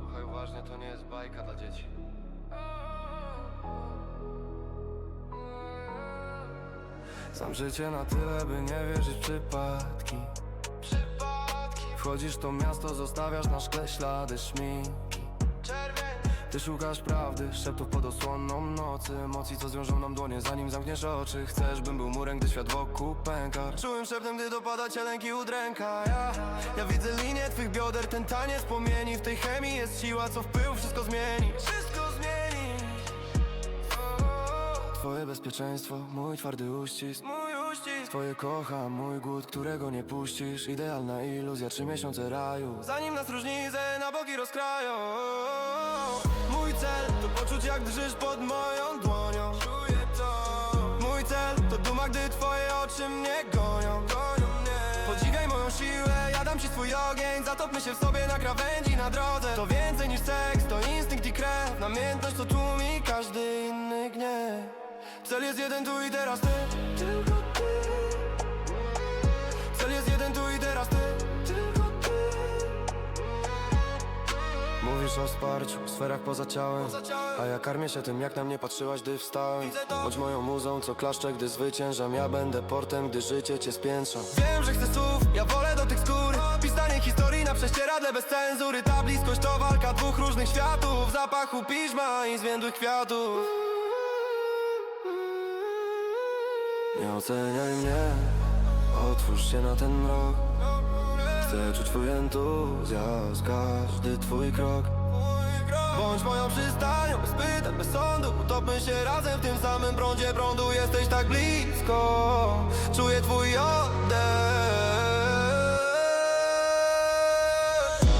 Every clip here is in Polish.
poważnie, to nie jest bajka dla dzieci. Znam życie na tyle, by nie wierzyć w przypadki. Wchodzisz w to miasto, zostawiasz na szkle ślady szminki. Ty szukasz prawdy, szeptów pod osłoną nocy. Emocji, co zwiążą nam dłonie, zanim zamkniesz oczy. Chcesz, bym był murem, gdy świat wokół pęka. Czułym szeptem, gdy dopada cię lęk i udręka. Ja, ja widzę linię twych bioder, ten taniec płomieni. W tej chemii jest siła, co w pył wszystko zmieni. Wszystko zmieni. Twoje bezpieczeństwo, mój twardy uścisk. Mój uścisk. Twoje kocham, mój głód, którego nie puścisz. Idealna iluzja, trzy miesiące raju. Zanim nas różnice na boki rozkrają Cel to poczuć jak drżysz pod moją dłonią. Czuję to. Mój cel to duma, gdy twoje oczy mnie gonią. Gonią mnie. Podziwiaj moją siłę, ja dam ci swój ogień. Zatopmy się w sobie na krawędzi na drodze. To więcej niż seks, to instynkt i krew. Namiętność, co tłumi każdy inny gniew. Cel jest jeden tu i teraz ty. Tylko ty. Cel jest jeden tu i teraz ty Mówisz o wsparciu, sferach poza ciałem. A ja karmię się tym, jak na mnie patrzyłaś, gdy wstałem. Bądź moją muzą, co klaszcze, gdy zwyciężam. Ja będę portem, gdy życie cię spiętrza. Wiem, że chcę słów, ja wolę do tych skór. Pisanie historii na prześcieradle bez cenzury. Ta bliskość to walka dwóch różnych światów. Zapachu piżma i zwiędłych kwiatów. Nie oceniaj mnie, otwórz się na ten rok Chcę czuć twój entuzjazm, każdy twój krok. Bądź moją przystanią, bez pytań, bez sądu. Utopmy się razem w tym samym prądzie prądu. Jesteś tak blisko, czuję twój oddech.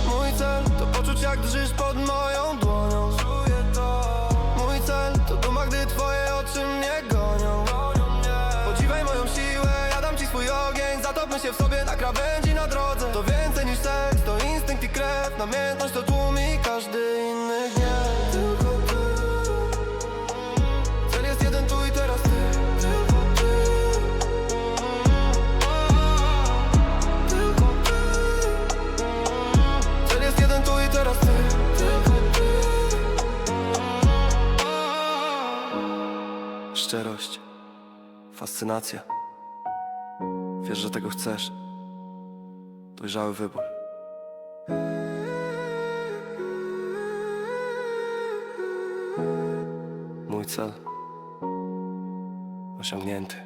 Mój cel to poczuć jak drżysz pod moją dłonią. Czuję to. Mój cel to duma, gdy twoje oczy mnie gonią. Podziwiaj moją siłę, ja dam ci swój ogień. Zatopmy się w sobie na krawędzi seks, to instynkt i krew. Namiętność to tłumi każdy inny gniew. Tylko ty. Cel jest jeden tu i teraz ty. Tylko ty. Tylko ty. Cel jest jeden tu i teraz ty. Tylko ty. Szczerość. Fascynacja. Wiesz, że tego chcesz. Dojrzały wybór mój cel osiągnięty.